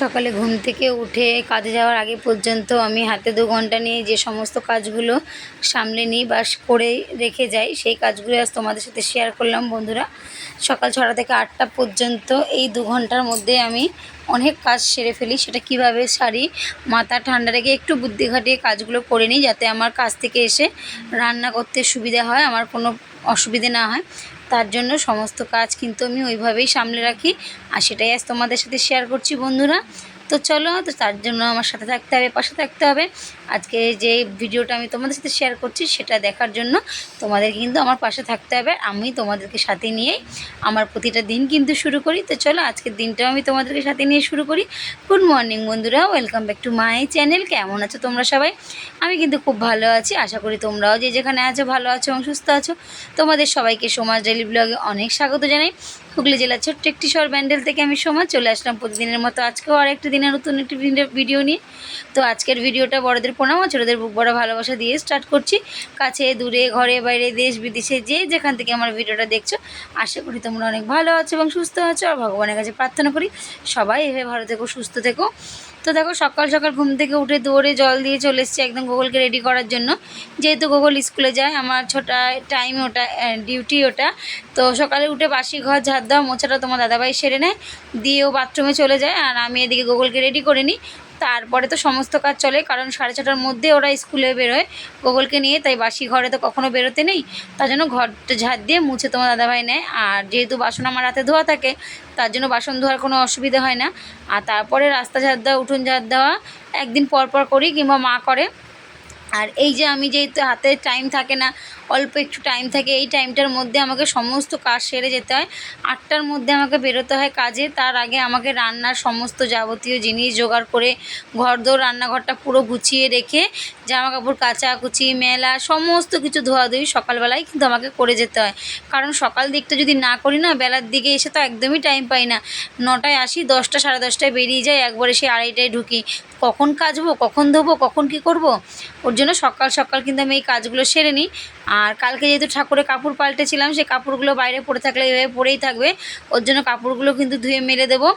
সকালে ঘুম থেকে উঠে কাজে যাওয়ার আগে পর্যন্ত আমি হাতে দু ঘণ্টা নিয়ে যে সমস্ত কাজগুলো সামলে নিই বা করে রেখে যাই, সেই কাজগুলো আজ তোমাদের সাথে শেয়ার করলাম বন্ধুরা। সকাল ছটা থেকে আটটা পর্যন্ত এই দু ঘণ্টার মধ্যে আমি অনেক কাজ সেরে ফেলি। সেটা কীভাবে সারি? মাথা ঠান্ডা রেখে একটু বুদ্ধি খাটিয়ে কাজগুলো করে নিই যাতে আমার কাজ থেকে এসে রান্না করতে সুবিধা হয়, আমার কোনো অসুবিধে না হয়। তার জন্য সমস্ত কাজ কিন্তু আমি ওইভাবেই সামলে রাখি। আর সেটাই আজ তোমাদের সাথে শেয়ার করছি বন্ধুরা। তো চলো, তো তার জন্য আমার সাথে থাকতে হবে, পাশে থাকতে হবে। আজকে যে ভিডিওটা আমি তোমাদের সাথে শেয়ার করছি, সেটা দেখার জন্য তোমাদের কিন্তু আমার পাশে থাকতে হবে। আমি তোমাদেরকে সাথে নিয়েই আমার প্রতিটা দিন কিন্তু শুরু করি। তো চলো, আজকের দিনটাও আমি তোমাদেরকে সাথে নিয়ে শুরু করি। গুড মর্নিং বন্ধুরা welcome back to my channel কেমন আছো তোমরা সবাই? আমি কিন্তু খুব ভালো আছি। আশা করি তোমরাও যে যেখানে আছো, ভালো আছো এবং সুস্থ আছো। তোমাদের সবাইকে সমাজ ডেলি ব্লগে অনেক স্বাগত জানাই। হুগলি জেলার ছোট্ট একটি শহর ব্যান্ডেল থেকে আমি সময় চলে আসলাম প্রতিদিনের মতো। আজকেও আর একটি দিনের নতুন একটি ভিডিও- নিয়ে। তো আজকের ভিডিওটা বড়দের প্রণাম, আর ছোটোদের বুক বড় ভালোবাসা দিয়ে স্টার্ট করছি। কাছে, দূরে, ঘরে, বাইরে, দেশ, বিদেশে যে যেখান থেকে আমার ভিডিওটা দেখছ, আশা করি তোমরা অনেক ভালো আছো এবং সুস্থ আছো। আর ভগবানের কাছে প্রার্থনা করি সবাই এভাবে ভালো থেকো, সুস্থ থেকো। তো দেখো সকাল সকাল ঘুম থেকে উঠে দৌড়ে জল দিয়ে চলে এসেছি একদম গোগলকে রেডি করার জন্য। যেহেতু গোগল স্কুলে যায়, আমার ছোটা টাইম ওটা ডিউটি ওটা। তো সকালে উঠে বাসি ঘর, ঝাড় দেওয়া, মোছাটা তোমার দাদাভাই সেরে নেয়। দিয়ে ও বাথরুমে চলে যায় আর আমি এদিকে গোগলকে রেডি করে নিই। তারপরে তো সমস্ত কাজ চলে, কারণ সাড়ে ছটার মধ্যে ওরা স্কুলে বেরোয় গোগলকে নিয়ে, তাই বাসি ঘরে তো কখনো বেরোতে নেই। তার জন্য ঘরটা ঝাড় দিয়ে মুছে তোমার দাদাভাই নেয়। আর যেহেতু বাসন আমার হাতে ধোয়া থাকে, তার জন্য বাসন ধোয়ার কোনো অসুবিধা হয় না। আর তারপরে রাস্তা ঝাড় দেওয়া, উঠোন ঝাড় দেওয়া একদিন পর পর করি কিংবা মা করে। আর এই যে আমি যেহেতু হাতে টাইম থাকে না অল্প একটু টাইম থাকে, এই টাইমটার মধ্যে আমাকে সমস্ত কাজ সেরে যেতে হয়। আটটার মধ্যে আমাকে বেরোতে হয় কাজে, তার আগে আমাকে রান্নার সমস্ত যাবতীয় জিনিস জোগাড় করে ঘরদোর, রান্নাঘরটা পুরো গুছিয়ে রেখে জামা কাপড় কাচা কুচি মেলা, সমস্ত কিছু ধোয়াধুয়ি সকালবেলায় কিন্তু আমাকে করে যেতে হয়। কারণ সকাল দিকটা যদি না করি না, বেলার দিকে এসে তো একদমই টাইম পাই না। নটায় আসি, দশটা, সাড়ে দশটায় বেরিয়ে যাই, একবারে সে আড়াইটায় ঢুকি। কখন কাচবো কখন ধোবো, কখন কি করব? ওর জন্য সকাল সকাল কিন্তু আমি এই কাজগুলো সেরে নিই। আর কালকে যেহেতু ঠাকুরের কাপড় পাল্টেছিলাম সেই কাপড়গুলো বাইরে পড়ে থাকলে এভাবে পরেই থাকবে। ওর জন্য কাপড়গুলো কিন্তু ধুয়ে মেলে দেবো।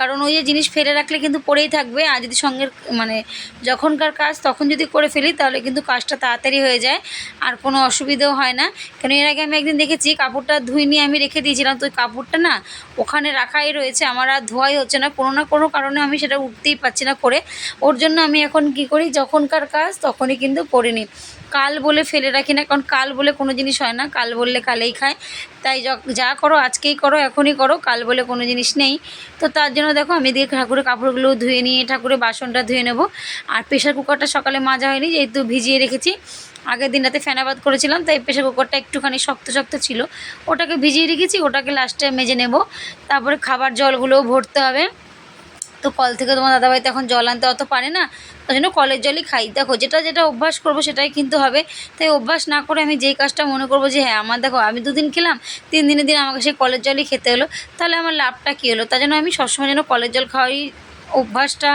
কারণ ওই যে জিনিস ফেলে রাখলে কিন্তু পড়েই থাকবে। আর যদি সঙ্গের মানে যখনকার কাজ, তখন যদি করে ফেলি, তাহলে কিন্তু কাজটা তাড়াতাড়ি হয়ে যায়। আর কোনো অসুবিধেও হয় না। কেন, এর আগে আমি একদিন দেখেছি, কাপড়টা ধুয়ে নিয়ে আমি রেখে দিয়েছিলাম। তো ওই কাপড়টা না, ওখানে রাখাই রয়েছে। আমার আর ধোয়াই হচ্ছে না। কোনো না কোনো কারণে আমি সেটা উঠতেই পারছি না করে। ওর জন্য আমি এখন কি করি, যখনকার কাজ, তখনই কিন্তু করে নিই। কাল বলে ফেলে রাখি না, কারণ কাল বলে কোনো জিনিস হয় না, কাল বললে কালেই খায়। তাই য- করো আজকেই করো, এখনই করো, কাল বলে কোনো জিনিস নেই। তো তার জন্য দেখো আমি দিয়ে ঠাকুরের কাপড়গুলো ধুয়ে নিয়ে ঠাকুরের বাসনটা ধুয়ে নেব। আর প্রেশার কুকারটা সকালে মাজা হয়নি, যেহেতু ভিজিয়ে রেখেছি। আগের দিন রাতে ফেনাবাদ করেছিলাম, তাই প্রেশার কুকারটা একটুখানি শক্ত শক্ত ছিল। ওটাকে ভিজিয়ে রেখেছি, ওটাকে লাস্টে মেজে নেব। তারপরে খাবার জলগুলোও ভরতে হবে। তো কল থেকে তোমার দাদাভাই তো এখন জল আনতে অত পারে না, তার জন্য কলের জলই খাই। দেখো, যেটা যেটা অভ্যাস করব সেটাই কিন্তু হবে। তাই অভ্যাস না করে আমি যেই কাজটা মনে করব যে হ্যাঁ আমার দেখো, আমি দুদিন খেলাম, তিন দিনের দিন আমাকে সেই কলের জলই খেতে হলো, তাহলে আমার লাভটা কী হলো? তার জন্য আমি সবসময় যেন কলের জল খাওয়াই অভ্যাসটা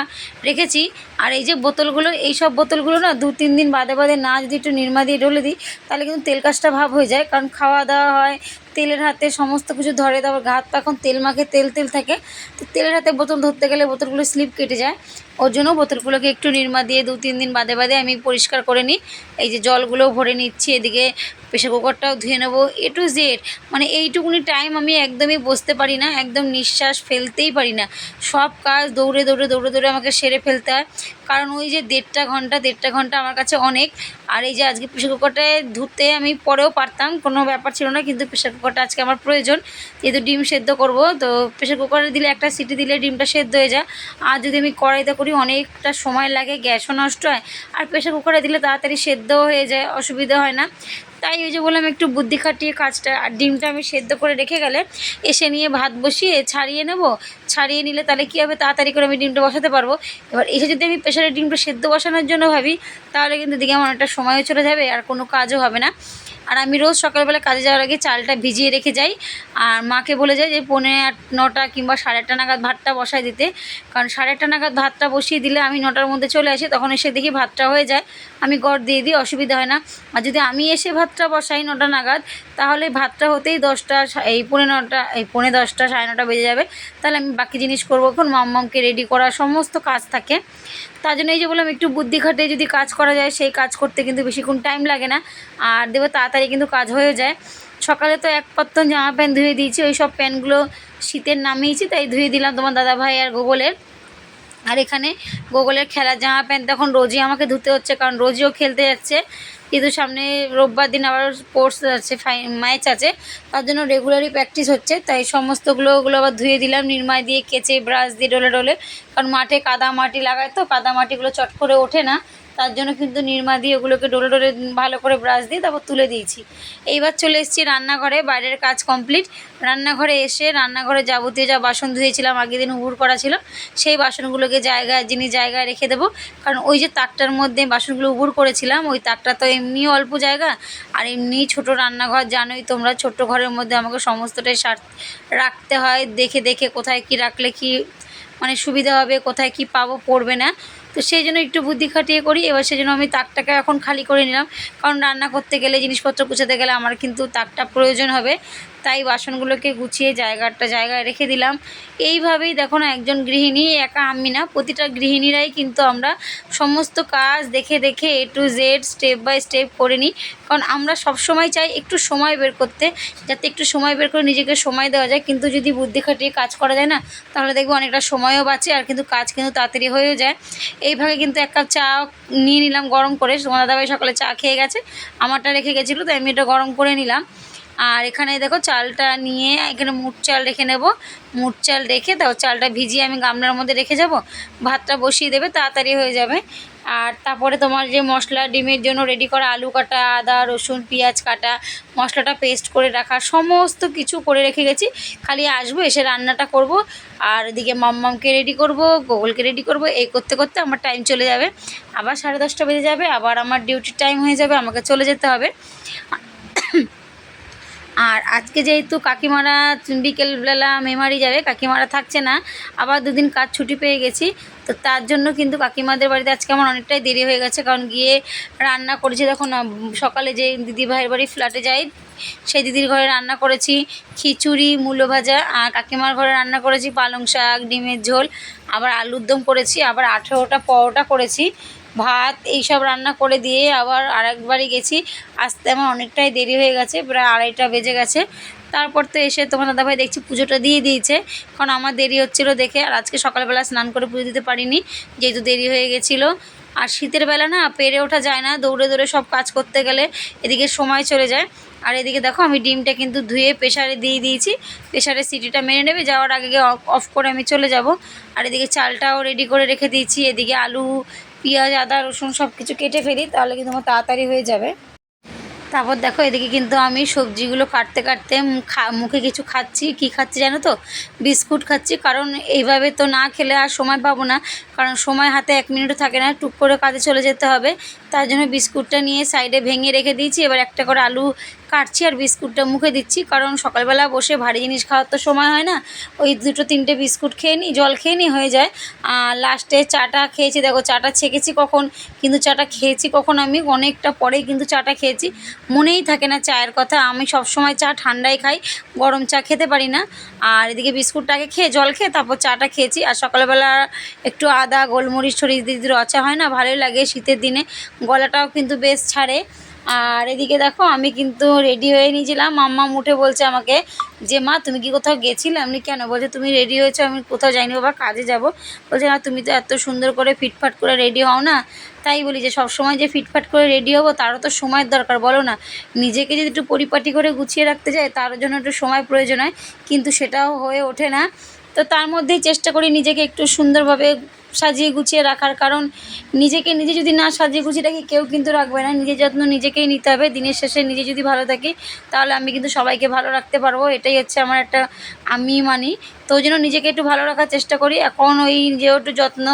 রেখেছি। আর এই যে বোতলগুলো, এই সব বোতলগুলো না দু তিন দিন বাদে বাদে না যদি একটু নির্মা দিয়ে ঢলে দিই, তাহলে কিন্তু তেল কাজটা ভাব হয়ে যায়। কারণ খাওয়া দাওয়া হয় তেলের হাতে সমস্ত কিছু ধরে, তারপর ঘাত পা এখন তেল মাখে, তেল তেল থাকে। তো তেলের হাতে বোতল ধরতে গেলে বোতলগুলো স্লিপ কেটে যায়। ওর জন্য বোতলগুলোকে একটু নির্মা দিয়ে দু, তিন দিন বাদে বাদে আমি পরিষ্কার করে নিই। এই যে জলগুলোও ভরে নিচ্ছি, এদিকে প্রেশার কুকারটাও ধুয়ে নেব এ টু জেড মানে এইটুকুনি টাইম আমি একদমই বসতে পারি না, একদম নিঃশ্বাস ফেলতেই পারি না। সব কাজ দৌড়ে দৌড়ে দৌড়ে দৌড়ে আমাকে সেরে ফেলতে হয়। কারণ ওই যে দেড়টা ঘণ্টা দেড়টা ঘণ্টা আমার কাছে অনেক। আর এই যে আজকে প্রেশার কুকারটায় ধুতে আমি পরেও পারতাম, কোনো ব্যাপার ছিল না, কিন্তু প্রেশার কুকারটা আজকে আমার প্রয়োজন। যেহেতু ডিম সেদ্ধ করব, তো প্রেশার কুকারে দিলে একটা সিটি দিলে ডিমটা সেদ্ধ হয়ে যায়। আর যদি আমি কড়াইতে করি, অনেকটা সময় লাগে, গ্যাসও নষ্ট হয়। আর প্রেশার কুকারে দিলে তাড়াতাড়ি সেদ্ধও হয়ে যায়, অসুবিধা হয় না। তাই ওই যে বললাম একটু বুদ্ধি খাটিয়ে কাজটা, আর ডিমটা আমি সেদ্ধ করে রেখে গেলে এসে নিয়ে ভাত বসিয়ে ছাড়িয়ে নেব। ছাড়িয়ে নিলে তাহলে কী হবে? তাড়াতাড়ি করে আমি ডিমটা বসাতে পারব। এবার এসে যদি আমি প্রেশারের ডিমটা সেদ্ধ বসানোর জন্য ভাবি, তাহলে কিন্তু দিকে আমার অনেকটা সময়ও চলে যাবে, আর কোনো কাজও হবে না। আর আমি রোজ সকালবেলা কাজে যাওয়ার আগে চালটা ভিজিয়ে রেখে যাই। আর মাকে বলে যাই যে পৌনে আট, নটা কিংবা সাড়ে আটটা নাগাদ ভাতটা বসায় দিতে। কারণ সাড়ে আটটা নাগাদ ভাতটা বসিয়ে দিলে আমি নটার মধ্যে চলে আসি, তখন এসে দেখি ভাতটা হয়ে যায়। আমি গড় দিয়ে দিই, অসুবিধা হয় না। আর যদি আমি এসে ভাতটা বসাই নটা নাগাদ, তাহলে ভাতটা হতেই দশটা এই পৌনে নটা, এই পৌনে দশটা, সাড়ে নটা বেজে যাবে। তাহলে আমি বাকি জিনিস করব। এখন মাম্মামকে রেডি করা সমস্ত কাজ থাকে। তার জন্য এই যে বললাম, একটু বুদ্ধি খাটে যদি কাজ করা যায়, সেই কাজ করতে কিন্তু বেশিক্ষণ টাইম লাগে না। আর দেবো, তাড়াতাড়ি কিন্তু কাজ হয়ে যায়। সকালে তো এক পত্তন জামা প্যান্ট ধুয়ে দিয়েছি, ওই সব প্যান্টগুলো শীতের নামিয়েছি, তাই ধুয়ে দিলাম তোমার দাদা ভাই আর গোগলের। আর এখানে গোগলের খেলার জামা প্যান্ট তখন রোজই আমাকে ধুতে হচ্ছে, কারণ রোজিও খেলতে যাচ্ছে। কিন্তু সামনে রোববার দিন আবার স্পোর্টস আছে ম্যাচ আছে, তার জন্য রেগুলারই প্র্যাকটিস হচ্ছে। তাই সমস্তগুলো, ওগুলো আবার ধুয়ে দিলাম, নির্মায় দিয়ে কেচে ব্রাশ দিয়ে ডলে ডলে। কারণ মাঠে কাদা মাটি লাগায় তো, কাদা মাটিগুলো চট করে ওঠে না। তার জন্য কিন্তু নির্মা দিয়ে ওগুলোকে ডোলে ডোলে ভালো করে ব্রাশ দিয়ে তারপর তুলে দিয়েছি। এইবার চলে এসেছি রান্নাঘরে, বাইরের কাজ কমপ্লিট রান্নাঘরে এসে রান্নাঘরে যাবতীয় যা বাসন ধুয়েছিলাম, আগের দিন উবুর করা ছিল, সেই বাসনগুলোকে জায়গায়, যিনি জায়গায় রেখে দেবো। কারণ ওই যে তাকটার মধ্যে বাসনগুলো উবুর করেছিলাম, ওই তাকটা তো এমনি অল্প জায়গা, আর এমনি ছোট রান্নাঘর, জানোই তোমরা ছোট্ট ঘরের মধ্যে আমাকে সমস্তটাই সার, রাখতে হয়, দেখে দেখে কোথায় কি রাখলে কি মানে সুবিধা হবে, কোথায় কি পাবো, পড়বে না। তো সেই জন্য একটু বুদ্ধি খাটিয়ে করি, এবার সেই জন্য আমি তাকটাকে এখন খালি করে নিলাম। কারণ রান্না করতে গেলে, জিনিসপত্র গুছাতে গেলে আমার কিন্তু তাকটা প্রয়োজন হবে। তাই বাসনগুলোকে গুছিয়ে জায়গাটা জায়গায় রেখে দিলাম। এইভাবেই দেখো না একজন গৃহিণী, একা আমি না, প্রতিটা গৃহিণীরাই কিন্তু আমরা সমস্ত কাজ দেখে দেখে A to Z step by step করে নিই। কারণ আমরা সব সময় চাই একটু সময় বের করতে, যাতে একটু সময় বের করে নিজেকে সময় দেওয়া যায়। কিন্তু যদি বুদ্ধি খাটিয়ে কাজ করা যায় না, তাহলে দেখব অনেকটা সময়ও বাঁচে আর কিন্তু কাজ কিন্তু তাড়াতাড়ি হয়েও যায়। এইভাবে কিন্তু এক কাপ চা নিয়ে নিলাম গরম করে। দাদাভাই সকালে চা খেয়ে গেছে, আমারটা রেখে গেছিল, তাই আমি এটা গরম করে নিলাম। আর এখানে দেখো চালটা নিয়ে এখানে মুট চাল রেখে নেব। মুট চাল রেখে তাও চালটা ভিজিয়ে আমি গামলার মধ্যে রেখে যাব। ভাতটা বসিয়ে দেবে, তাড়াতাড়ি হয়ে যাবে। আর তারপরে তোমার যে মশলা, ডিমের জন্য রেডি করা আলু কাটা, আদা, রসুন, পেঁয়াজ কাটা, মশলাটা পেস্ট করে রাখা, সমস্ত কিছু করে রেখে গেছি। খালি আসব, এসে রান্নাটা করব। আর এদিকে মাম্মামকে রেডি করব, গোগলকে রেডি করব। এই করতে করতে আমার টাইম চলে যাবে। আবার সাড়ে দশটা বেজে যাবে, আবার আমার ডিউটির টাইম হয়ে যাবে, আমাকে চলে যেতে হবে। আর আজকে যেহেতু কাকিমারা বিকেলবেলা মেমারি যাবে, কাকিমারা থাকছে না, আবার দুদিন কাজ ছুটি পেয়ে গেছি, তো তার জন্য কিন্তু কাকিমাদের বাড়িতে আজকে আমার অনেকটাই দেরি হয়ে গেছে, কারণ গিয়ে রান্না করেছি। তখন সকালে যে দিদি ভাইয়ের বাড়ি ফ্ল্যাটে যাই, সেই দিদির ঘরে রান্না করেছি খিচুড়ি, মূলো ভাজা, আর কাকিমার ঘরে রান্না করেছি পালং শাক, ডিমের ঝোল, আবার আলুর দম করেছি, আবার আঠেরোটা পরোটা করেছি ভাত এইসব রান্না করে দিয়ে আবার আরেকবারই গেছি। আসতে আমার অনেকটাই দেরি হয়ে গেছে, প্রায় আড়াইটা বেজে গেছে। তারপর তো এসে তোমার দাদাভাই দেখছি পুজোটা দিয়ে দিয়েছে, কারণ আমার দেরি হচ্ছিল দেখে আর আজকে সকালবেলা স্নান করে পুজো দিতে পারিনি, যেহেতু দেরি হয়ে গেছিল। আর শীতের বেলা না পেরে ওঠা যায় না, দৌড়ে দৌড়ে সব কাজ করতে গেলে এদিকে সময় চলে যায়। আর এদিকে দেখো আমি ডিমটা কিন্তু ধুয়ে প্রেশারে দিয়ে দিয়েছি প্রেশারে সিটিটা মেরে নেবে, যাওয়ার আগে অফ করে আমি চলে যাব। আর এদিকে চালটাও রেডি করে রেখে দিয়েছি, এদিকে আলু পেঁয়াজ, আদা, রসুন সব কিছু কেটে ফেলি, তাহলে কিন্তু আমার তাড়াতাড়ি হয়ে যাবে। তারপর দেখো, এদিকে কিন্তু আমি সবজিগুলো কাটতে কাটতে মুখে কিছু খাচ্ছি। কি খাচ্ছি জানো তো? বিস্কুট খাচ্ছি। কারণ এইভাবে তো না খেলে আর সময় পাবো না। কারণ সময় হাতে এক মিনিটও থাকে না। টুক করে কাজে চলে যেতে হবে। তার জন্য বিস্কুটটা নিয়ে সাইডে ভেঙে রেখে দিয়েছি। এবার একটা করে আলু কাটছি আর বিস্কুটটা মুখে দিচ্ছি, কারণ সকালবেলা বসে ভারী জিনিস খাওয়ার তো সময় হয় না। ওই দুটো তিনটে বিস্কুট খেয়ে নিই জল খেয়ে নিই হয়ে যায়। আর লাস্টে চাটা খেয়েছি, দেখো চাটা ছেঁকেছি কখন? কিন্তু চাটা খেয়েছি কখন আমি? অনেকটা পরেই কিন্তু চাটা খেয়েছি। মনেই থাকে না চায়ের কথা, আমি সব সময় চা ঠান্ডাই খাই, গরম চা খেতে পারি না। আর এদিকে বিস্কুটটাকে খেয়ে, জল খেয়ে তারপর চাটা খেয়েছি। আর সকালবেলা একটু আদা, গোলমরিচ ছড়িয়ে দিদি রচা হয় না, ভালোই লাগে শীতের দিনে। গলাটাও কিন্তু বেশ ছাড়ে। আর এদিকে দেখো, আমি কিন্তু রেডি হয়ে নিয়েছিলাম। মাম্মা উঠে বলছে আমাকে যে, মা, তুমি কি কোথাও গেছিলে? আমি কেন? বলছে, তুমি রেডি হয়েছো, আমি কোথাও যাইনি বাবা, কাজে যাব। বলছে, না, তুমি তো এত সুন্দর করে ফিটফাট করে রেডি হও না। তাই বলি যে, সব সময় যে ফিটফাট করে রেডি হব, তারও তো সময়ের দরকার, বলো না। নিজেকে যদি একটু পরিপাটি করে গুছিয়ে রাখতে যায় তার জন্য একটু সময় প্রয়োজন হয়, কিন্তু সেটাও হয়ে ওঠে না। তো তার মধ্যেই চেষ্টা করি নিজেকে একটু সুন্দরভাবে সাজিয়ে গুছিয়ে রাখার কারণ নিজেকে নিজে যদি না সাজিয়ে গুছিয়ে রাখি, কেউ কিন্তু রাখবে না। নিজের যত্ন নিজেকেই নিতে হবে। দিনের শেষে নিজে যদি ভালো থাকি, তাহলে আমি কিন্তু সবাইকে ভালো রাখতে পারব। এটাই হচ্ছে আমার একটা, আমি মানি। তো ওই জন্য নিজেকে একটু ভালো রাখার চেষ্টা করি। এখন ওই যেহেতু যত্ন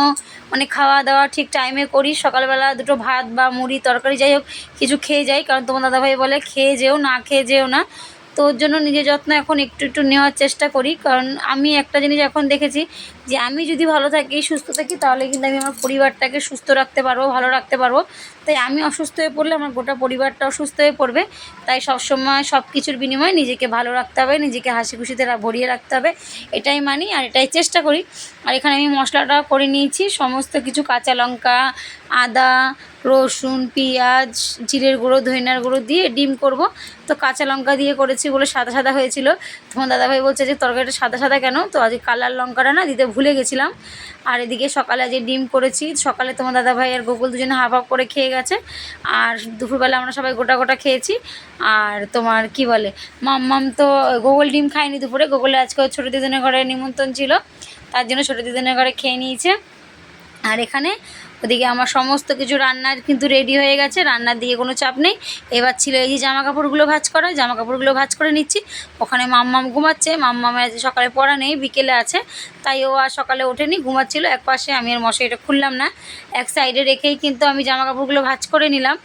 মানে খাওয়া দাওয়া ঠিক টাইমে করি। সকালবেলা দুটো ভাত বা মুড়ি, তরকারি যাই হোক, কিছু খেয়ে যাই। কারণ তোমার দাদাভাই বলে, খেয়ে যেও না, খেয়ে যেও না। তো ওর জন্য নিজের যত্ন এখন একটু একটু নেওয়ার চেষ্টা করি, কারণ আমি একটা জিনিস এখন দেখেছি যে আমি যদি ভালো থাকি, সুস্থ থাকি, তাহলে কিন্তু আমি আমার পরিবারটাকে সুস্থ রাখতে পারব, ভালো রাখতে পারব। তাই আমি অসুস্থ হয়ে পড়লে আমার গোটা পরিবারটা অসুস্থ হয়ে পড়বে। তাই সবসময় সব কিছুর বিনিময়ে নিজেকে ভালো রাখতে হবে, নিজেকে হাসি খুশিতে ভরিয়ে রাখতে হবে, এটাই মানি আর এটাই চেষ্টা করি। আর এখানে আমি মশলাটা করে নিয়েছি, সমস্ত কিছু কাঁচা লঙ্কা, আদা, রসুন, পেঁয়াজ, জিরের গুঁড়ো, ধনিয়ার গুঁড়ো দিয়ে ডিম করব। তো কাঁচা লঙ্কা দিয়ে করেছি বলে সাদা সাদা হয়েছিল। তোমার দাদাভাই বলছে যে, তরকারিটা সাদা সাদা কেন? তো আজকে কালার লঙ্কাটা না দিতে ভুলে গেছিলাম। আর এদিকে সকালে আজকে ডিম করেছি। সকালে তোমার দাদাভাই আর গোকুল দুজনে হাফ হাফ করে খেয়ে গেছে। আর দুপুরবেলা আমরা সবাই গোটা গোটা খেয়েছি। আর তোমার কি বলে, মাম্মাম তো গোগল ডিম খায়নি দুপুরে। গোগলে আজকে ছোটো দিদিনের ঘরে নিমন্ত্রণ ছিল। তার জন্য ছোটো দিদিনের ঘরে খেয়ে নিয়েছে। আর এখানে ওদিকে আমার সমস্ত কিছু রান্নার কিন্তু রেডি হয়ে গেছে, রান্নার দিকে কোনো চাপ নেই। এবার ছিল এই যে জামা কাপড়গুলো ভাঁজ করা জামা কাপড়গুলো ভাঁজ করে নিচ্ছি। ওখানে মাম্মাম ঘুমাচ্ছে, মাম্মামের আজ সকালে পড়া নেই, বিকেলে আছে। তাই ও আর সকালে ওঠেনি, ঘুমাচ্ছিল। এক পাশে আমি আর মশাইটা খুললাম না। এক সাইডে রেখেই কিন্তু আমি জামা কাপড়গুলো ভাঁজ করে নিলাম।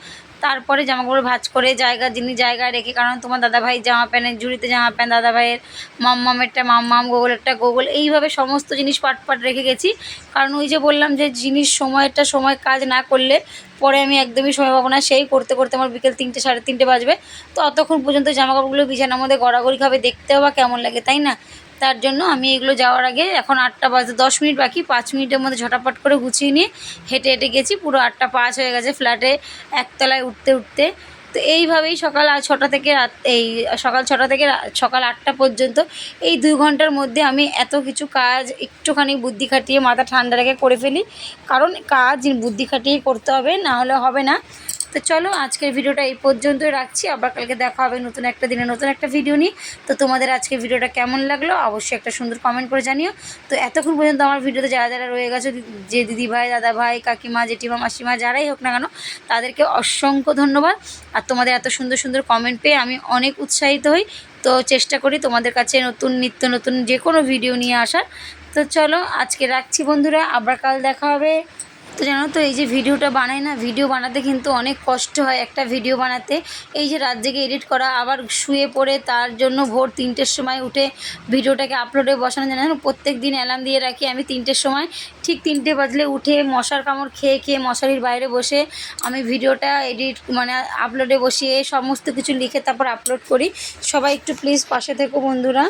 তারপরে জামা কাপড় ভাঁজ করে জায়গা যিনি জায়গায় রেখে, কারণ তোমার দাদাভাই জামা প্যান্টের ঝুড়িতে জামা প্যান্ট, দাদাভাইয়ের মাম্মামেরটা, মাম্মাম গোগলেরটা গোগল, এইভাবে সমস্ত জিনিস পাট পাট রেখে গেছি। কারণ ওই যে বললাম যে জিনিস সময়টা সময় কাজ না করলে পরে আমি একদমই সময় পাবো না। সেই করতে করতে আমার বিকেল তিনটে, সাড়ে তিনটে বাজবে। তো অতক্ষণ পর্যন্ত জামা কাপড়গুলো বিছানার মধ্যে গড়াগড়ি খাবে দেখতেও বা কেমন লাগে, তাই না? তার জন্য আমি এগুলো যাওয়ার আগে এখন আটটা বাজে, দশ মিনিট বাকি, পাঁচ মিনিটের মধ্যে ঝটাপট করে গুছিয়ে নিয়ে হেঁটে হেঁটে গেছি। পুরো আটটা পাঁচ হয়ে গেছে ফ্ল্যাটে একতলায় উঠতে উঠতে। তো এইভাবেই সকাল ছটা থেকে রাত এই সকাল ছটা থেকে সকাল আটটা পর্যন্ত এই দুই ঘণ্টার মধ্যে আমি এত কিছু কাজ একটুখানি বুদ্ধি খাটিয়ে মাথা ঠান্ডা রেখে করে ফেলি। কারণ কাজ বুদ্ধি খাটিয়ে করতে হবে, না হলে হবে না। তো চলো, আজকের ভিডিওটা এই পর্যন্তই রাখছি। আবার কালকে দেখা হবে নতুন একটা দিনে নতুন একটা ভিডিও নিয়ে। তো তোমাদের আজকের ভিডিওটা কেমন লাগল? অবশ্যই একটা সুন্দর কমেন্ট করে জানিও। তো এতক্ষণ পর্যন্ত আমার ভিডিওতে যারা যারা রয়ে গেছে, যে দিদি ভাই দাদা ভাই কাকিমা, জেঠিমা, মাসিমা, যারাই হোক না কেন, তাদেরকে অসংখ্য ধন্যবাদ। আর তোমাদের এত সুন্দর সুন্দর কমেন্ট পেয়ে আমি অনেক উৎসাহিত হই। তো চেষ্টা করি তোমাদের কাছে নতুন, নিত্য নতুন যে কোনো ভিডিও নিয়ে আসার। তো চলো, আজকে রাখছি বন্ধুরা। আবার কাল দেখা হবে। তো জানো তো, এই যে ভিডিওটা বানাই না, ভিডিও বানাতে কিন্তু অনেক কষ্ট হয় একটা ভিডিও বানাতে। এই যে রাত জেগে এডিট করা, আবার শুয়ে পড়ে, তার জন্য ভোর তিনটের সময় উঠে ভিডিওটাকে আপলোডে বসানো যায়। না প্রত্যেক দিন অ্যালার্ম দিয়ে রাখি আমি তিনটের সময়। ঠিক তিনটে বাজলে উঠে মশার কামড় খেয়ে খেয়ে মশারির বাইরে বসে আমি ভিডিওটা এডিট মানে আপলোডে বসিয়ে সমস্ত কিছু লিখে তারপর আপলোড করি। সবাই একটু প্লিজ পাশে থেকো বন্ধুরা।